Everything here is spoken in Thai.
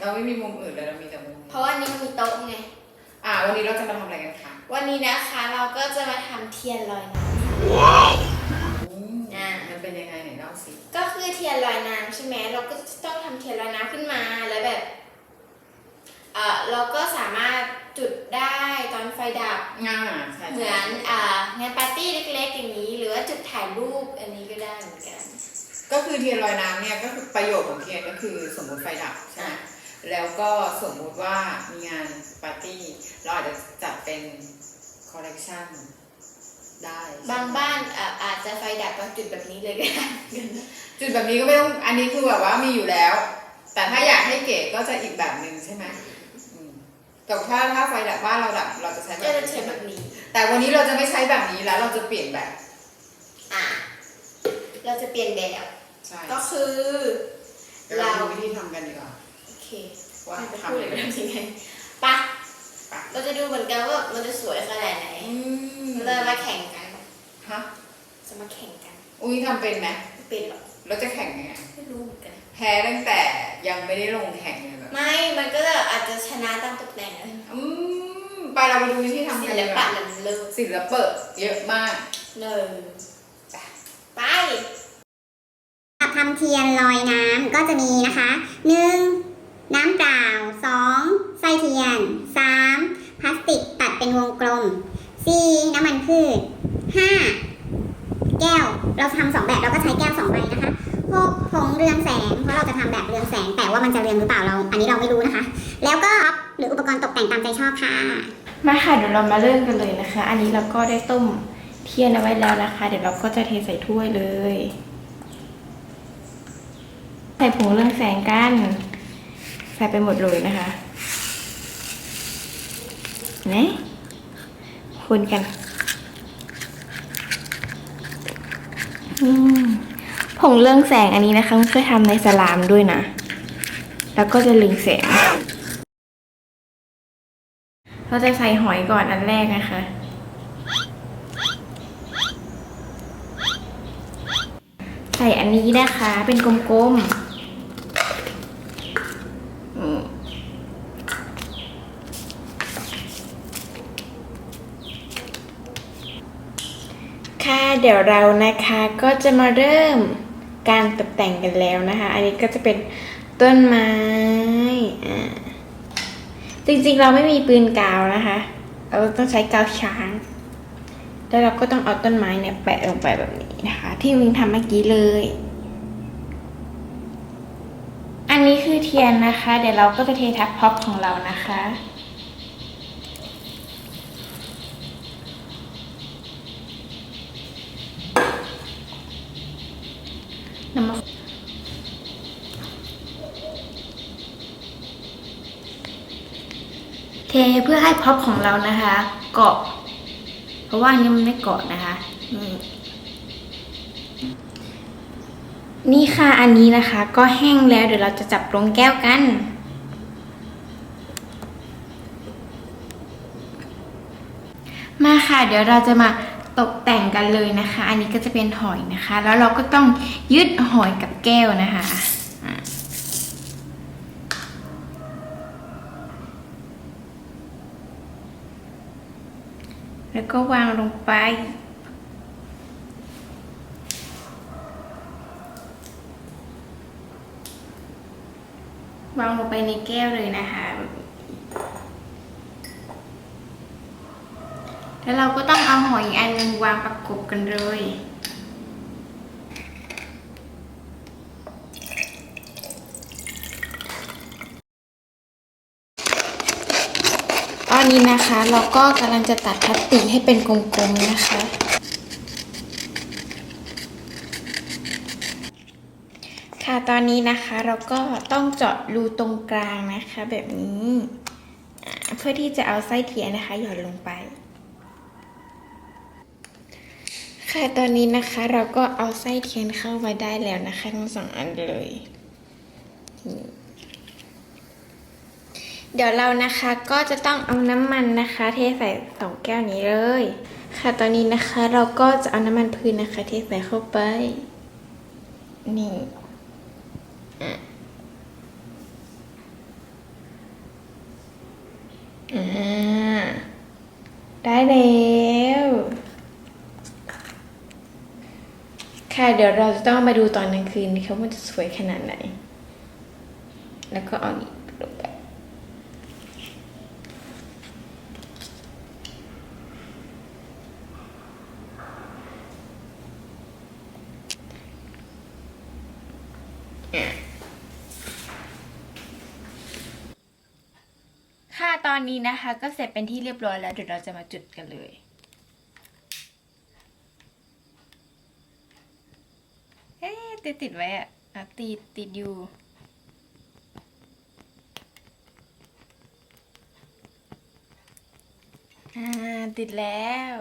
ของเราใช่เราไม่มีมุมอื่นเลยเรามีแต่มุมนี้เพราะว่านี้มันมีโต๊ะไง อ่า วันนี้เราจะมาทำอะไรกันคะวันนี้นะคะเราก็จะมาทำเทียนลอยน้อืมอ่า มันเป็นยังไงไหนเล่าสิำก็คือเทียนลอยน้ำใช่ไหมเราก็จะต้องทำเทียนลอยน้ำขึ้นมาแล้วแบบ เออเราก็สามารถจุดได้ตอนไฟดับง่าใช่เหมือนอ่างานปาร์ตี้เล็กๆอย่างนี้ หรือว่าจุดถ่ายรูปอันนี้ก็ได้เหมือนกัน ก็คือเทียนลอยน้ำเนี่ยก็คือประโยชน์ของเทียนก็คือสมมติไฟดับใช่ไหม แล้วก็สมมุติว่ามีงานปาร์ตี้ เราอาจจะจัดเป็นคอลเลกชันได้ใช่ไหมบางบ้านอะอาจจะไฟดับตอนจุดแบบนี้เลยก็ได้จุดแบบนี้ก็ไม่ต้องอันนี้คือแบบว่ามีอยู่แล้ว แต่ถ้าอยากให้เก๋ก็จะอีกแบบหนึ่งใช่ไหมอืมแต่ถ้าถ้าไฟดับบ้านเราดับเราจะใช้แบก็บจะนี้ใช้แบบนี้แต่วันนี้เราจะไม่ใช้แบบนี้แล้ว เราจะเปลี่ยนแบบอะเราจะเปลี่ยนแบบ ใช่ก็คือ เดี๋ยวเราดูวิธีทำกันดีกว่าโอ เคว่าจะทำพูดยังหรือไงทำยังไงปะไปเราจะดูเหมือนกันว่ามันจะสวยขนาดไหนอืมเราจะมาแข่งกันฮะจะมาแข่งกัน อุ้ยทำเป็นไหมไม่เป็นหรอกเราจะแข่งยังไงไม่รู้เหมือนกันแพ้ตั้งแต่ยังไม่ได้ลงแข่งเลยแบบไม่ มันก็จะอาจจะชนะตามตกแต่งนะอืมไปเราไปดูวิธีทำศิกันลดีกปะว่าหลังเลิกศิลปะเยอะมากหนึ่งไปสำหรับทำเทียนลอยน้ำก็จะมีนะคะ 1. น้ น้ำเปล่า 2. ไส้เทียน 3. พลาสติกตัดเป็นวงกลม 4. น้ำมันพืช 5. แก้ว เราทำสองแบบเราก็ใช้แก้วสองใบนะคะ 6. ผงเรืองแสง เพราะเราจะทำแบบเรืองแสง แต่ว่ามันจะเรืองหรือเปล่าเรา อันนี้เราไม่รู้นะคะ แล้วก็ท็อปหรืออุปกรณ์ตกแต่งตามใจชอบค่ะ มาค่ะเดี๋ยวเรามาเริ่มกันเลยนะคะ อันนี้เราก็ได้ต้มเทียนเอาไว้แล้วนะคะ เดี๋ยวเราก็จะเทใส่ถ้วยเลย ใส่ผงเรืองแสงกัน ใส่ไปหมดเลยนะคะนะคนกัน ผงเรื่องแสงอันนี้นะคะเคยทำในสลามด้วยนะ แล้วก็จะเรืองแสง เราจะใส่หอยก่อนอันแรกนะคะใส่อันนี้นะคะ เป็นกลมๆอืมค่ะ เดี๋ยวเรานะคะก็จะมาเริ่มการตกแต่งกันแล้วนะคะ อันนี้ก็จะเป็นต้นไม้อ่าจริงๆเราไม่มีปืนกาวนะคะ เราต้องใช้กาวช้าง แล้วเราก็ต้องเอาต้นไม้เนี่ยแปะลงไปแบบนี้นะคะ ที่วิงทำเมื่อกี้เลย อันนี้คือเทียนนะคะ เดี๋ยวเราก็จะเททับพ็อปของเรานะคะ เพื่อให้พ็อปของเรานะคะ เกาะ เพราะว่าอันนี้มันไม่เกาะนะคะ นี่นี่ค่ะอันนี้นะคะ ก็แห้งแล้วเดี๋ยวเราจะจับลงแก้วกัน มาค่ะเดี๋ยวเราจะมาตกแต่งกันเลยนะคะ อันนี้ก็จะเป็นหอยนะคะ แล้วเราก็ต้องยึดหอยกับแก้วนะคะอะ แล้วก็วางลงไป วางลงไปในแก้วเลยนะคะ แล้วเราก็ต้องเอาหอยอีกอันนึงวางประกบกันเลย อนนี้นะคะเราก็กำลังจะตัดพลาสติกให้เป็นกลมๆนะคะ ค่ะตอนนี้นะคะเราก็ต้องเจาะรูตรงกลางนะคะ แบบนี้เพื่อที่จะเอาไส้เทียนนะคะ หย่อนลงไป ค่ะตอนนี้นะคะเราก็เอาไส้เทียนเข้าไว้ได้แล้วนะคะทั้งสองอันเลยนี่ เดี๋ยวเรานะคะก็จะต้องเอาน้ำมันนะคะ เทใส่สองแก้วนี้เลย ค่ะตอนนี้นะคะเราก็จะเอาน้ำมันพืชนนะคะ เทใส่เข้าไปนี่อได้แล้วค่ะเดี๋ยวเราจะต้องมาดูตอนกลางคืนเขคะว่าจะสวยขนาดไหน แล้วก็เอานี้ ตอนนี้นะคะ ก็เสร็จเป็นที่เรียบร้อยแล้ว เดี๋ยวเราจะมาจุดกันเลย เฮ้ยติดติดไว้อะอะติดติดอยู่อ่าติดแล้ว